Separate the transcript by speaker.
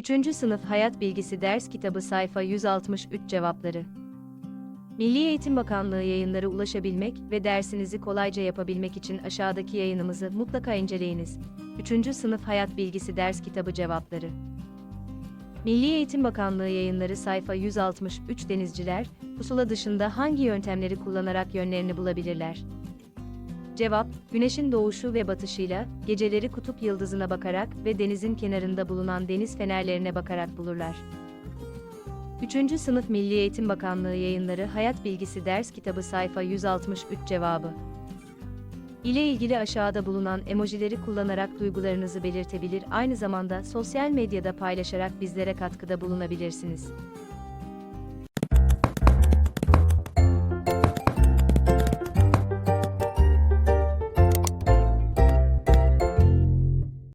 Speaker 1: 3. Sınıf Hayat Bilgisi Ders Kitabı Sayfa 163 Cevapları Milli Eğitim Bakanlığı yayınları ulaşabilmek ve dersinizi kolayca yapabilmek için aşağıdaki yayınımızı mutlaka inceleyiniz. 3. Sınıf Hayat Bilgisi Ders Kitabı Cevapları Milli Eğitim Bakanlığı yayınları sayfa 163 denizciler, pusula dışında hangi yöntemleri kullanarak yönlerini bulabilirler? Cevap, güneşin doğuşu ve batışıyla, geceleri kutup yıldızına bakarak ve denizin kenarında bulunan deniz fenerlerine bakarak bulurlar. 3. Sınıf Milli Eğitim Bakanlığı yayınları Hayat Bilgisi Ders Kitabı sayfa 163 cevabı. ile ilgili aşağıda bulunan emojileri kullanarak duygularınızı belirtebilir aynı zamanda sosyal medyada paylaşarak bizlere katkıda bulunabilirsiniz.